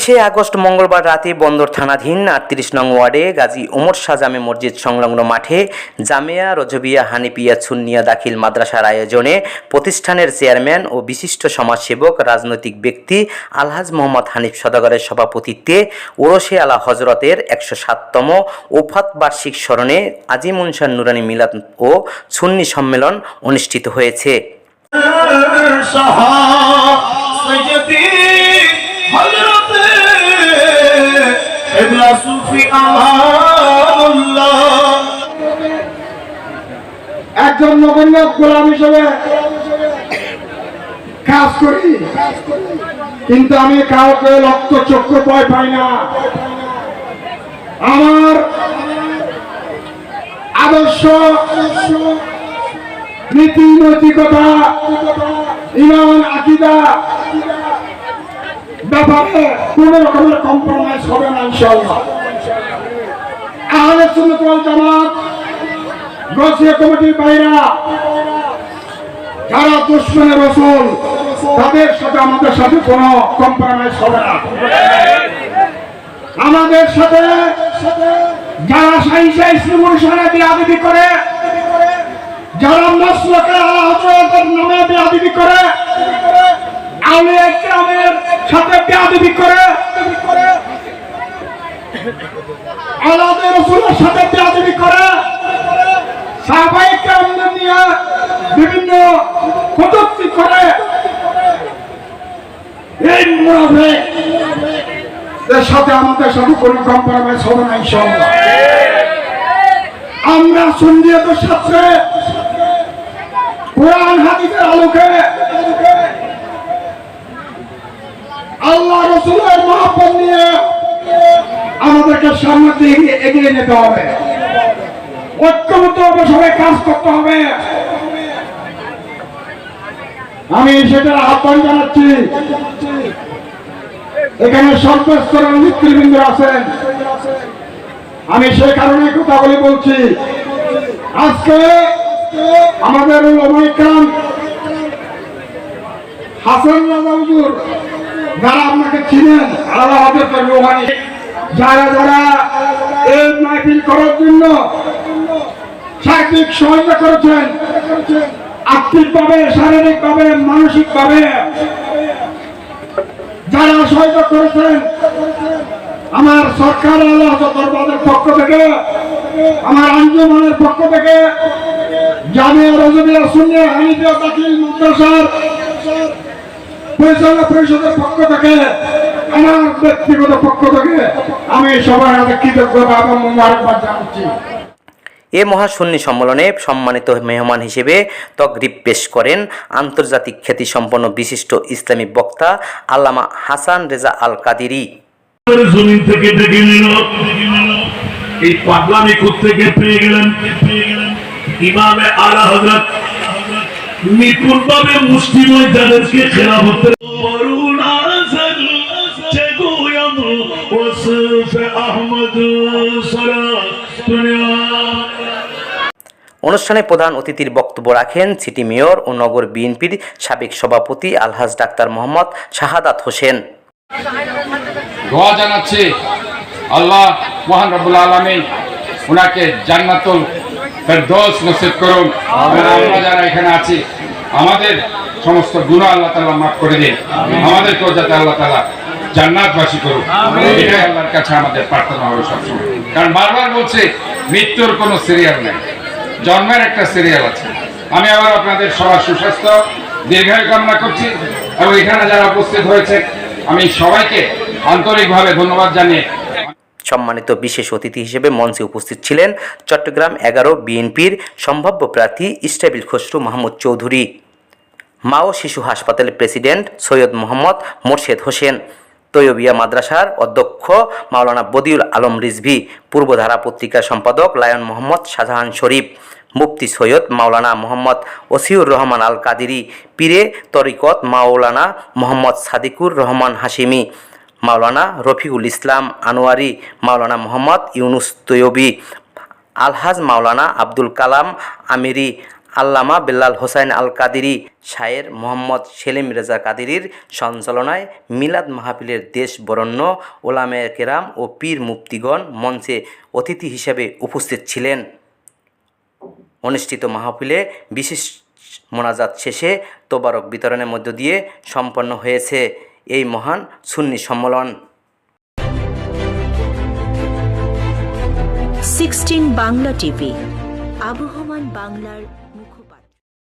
তিরিশে আগস্ট মঙ্গলবার রাতে বন্দর থানাধীন আটত্রিশ নং ওয়ার্ডে গাজী ওমর শাহ জামে মসজিদ সংলগ্ন মাঠে জামিয়া রজবিয়া হানিপিয়া সুন্নিয়া দাখিল মাদ্রাসার আয়োজনে প্রতিষ্ঠানের চেয়ারম্যান ও বিশিষ্ট সমাজসেবক, রাজনৈতিক ব্যক্তি আলহাজ মোহাম্মদ হানিফ সদাগরের সভাপতিত্বে ওরসে আলা হজরতের একশো সাততম ওফাত বার্ষিক স্মরণে আজিমুনসার নুরানি মিলাদ ও সুন্নি সম্মেলন অনুষ্ঠিত হয়েছে। একজন নগণ্য গোলাম হিসেবে কাজ করি। কিন্তু আমি কাউকে রক্ত চক্ষু ভয় পাই না। আমার আদর্শ নীতি নৈতিকতা ইমান আকিদা ব্যাপারে কোন রকমের কম্প্রোমাইজ হবে না ইনশাল্লাহ আহলে সুন্নাত ওয়াল জামাত গছিয়া কমিটির বাইরা, যারা দুশ্মনের রসুল, তাদের সাথে আমাদের সাথে কোনো কম্প্রোমাইজ হবে না। আমাদের সাথে যারা সাহিসা ইসলাম অনুসারে বিয়াদিবি করে, যারা মসলকে আলা হজরতের নামে বিয়াদিবি করে আমি আউলিয়া ইকরামের সাথে বিয়াদিবি করে আলাদের রসুলের সাথে বিয়াদিবি করে সাহাবাই কেরামদের নিয়ে বিভিন্ন কটূক্তি করে এই মুনাফিক এর সাথে আমাদের সাথে কোনো কম্প্রোমাইজ হবে না ইনশাআল্লাহ আমরা সাথে কোরআন হাদিসের আলোকে আল্লাহ রসুলের মহাপন নিয়ে আমাদেরকে সামনের দিকে এগিয়ে যেতে হবে। ঐক্যবদ্ধ সবাই কাজ করতে হবে। আমি সেটার আহ্বান জানাচ্ছি। এখানে সর্বস্তরের নেতৃবৃন্দ আছেন। আমি সেই কারণে কথাগুলি বলছি, আজকে আমাদের ওলামাইকাম হাসান রাজা হুজুর, যারা আপনাকে চিনেন, আল্লাহ হযরত রুহানি, যারা যারা এই মাহফিল করার জন্য সার্বিক সহায়তা করেছেন, আর্থিকভাবে, শারীরিকভাবে, মানসিকভাবে সহায়তা করেছেন আমার সরকার দরবারের পক্ষ থেকে, আমার আঞ্জুমানের পক্ষ থেকে, জামিয়া রজবিয়া শূন্য হানিফিয়া দাখিল মাদ্রাসার পরিচালনা পরিষদের পক্ষ থেকে, আমার ব্যক্তিগত পক্ষ থেকে আমি সবার হাতে কৃতজ্ঞতা এবং মোবারকবাদ জানাচ্ছি। এ মহাশূন্য সম্মেলনে সম্মানিত মেহমান হিসেবে তকরিব পেশ করেন আন্তর্জাতিক খ্যাতিসম্পন্ন বিশিষ্ট ইসলামী বক্তা আল্লামা হাসান রেজা আল কাদিরি জমিন অনুষ্ঠানে প্রধান অতিথির বক্তব্য রাখেন সিটি মেয়র ও নগর বিএনপির সাবেক সভাপতি আলহাজ ডাক্তার মোহাম্মদ শাহাদাত হোসেন। দোয়া জানাচ্ছি আল্লাহ মহান রব্বুল আলমিন ওনাকে জান্নাতুল ফেরদৌস নসিব করুন। আমরা যারা এখানে আছি আমাদের সমস্ত গুণ আল্লাহ তাআলা মাফ করে দিন। আমাদেরকেও যাতে আল্লাহ তাআলা জান্নাতবাসী করুন এটাই আল্লাহর কাছে আমাদের প্রার্থনা হবে সবসময়। কারণ বারবার বলছে মৃত্যুর কোনো সিরিয়াল নেই। জন্মের একটা সিরিয়াল আছে। আমি আবার আপনাদের সবার সুস্বাস্থ্য, দীর্ঘায়ু কামনা করছি এবং এখানে যারা উপস্থিত হয়েছে, আমি সবাইকে আন্তরিকভাবে ধন্যবাদ জানিয়ে সম্মানিত বিশেষ অতিথি হিসেবে মঞ্চে উপস্থিত ছিলেন চট্টগ্রাম এগারো বিএনপির সম্ভাব্য প্রার্থী ইস্টাবিল খসরু মাহমুদ চৌধুরী, মা ও শিশু হাসপাতালের প্রেসিডেন্ট সৈয়দ মোহাম্মদ মোর্শেদ হোসেন। তৈয়বিয়া মাদ্রাসার অধ্যক্ষ মাওলানা বদিউল আলম রিজভি, পূর্বধারা পত্রিকার সম্পাদক লায়ন মোহাম্মদ শাহজাহান শরীফ, মুফতি সৈয়দ মাওলানা মোহাম্মদ ওসিউর রহমান আল কাদিরি, পীরে তরিকত মাওলানা মোহাম্মদ সাদিকুর রহমান হাশিমি, মাওলানা রফিকুল ইসলাম আনোয়ারি, মাওলানা মোহাম্মদ ইউনুস তৈয়বি, আলহাজ মাওলানা আব্দুল কালাম আমিরি আল্লামা বেল্লাল হোসাইন আল কাদিরি শায়ের মোহাম্মদ সেলিম রেজা কাদিরির সঞ্চালনায় মিলাদ মাহফিলের দেশ বরণ্য ওলামে কেরাম ও পীর মুক্তিগণ মঞ্চে অতিথি হিসেবে উপস্থিত ছিলেন। অনুষ্ঠিত মাহফিলে বিশেষ মোনাজাত শেষে তোবারক বিতরণের মধ্য দিয়ে সম্পন্ন হয়েছে এই মহান সুন্নি সম্মেলন। সিক্সটিন বাংলা টিভি, আবহমান বাংলার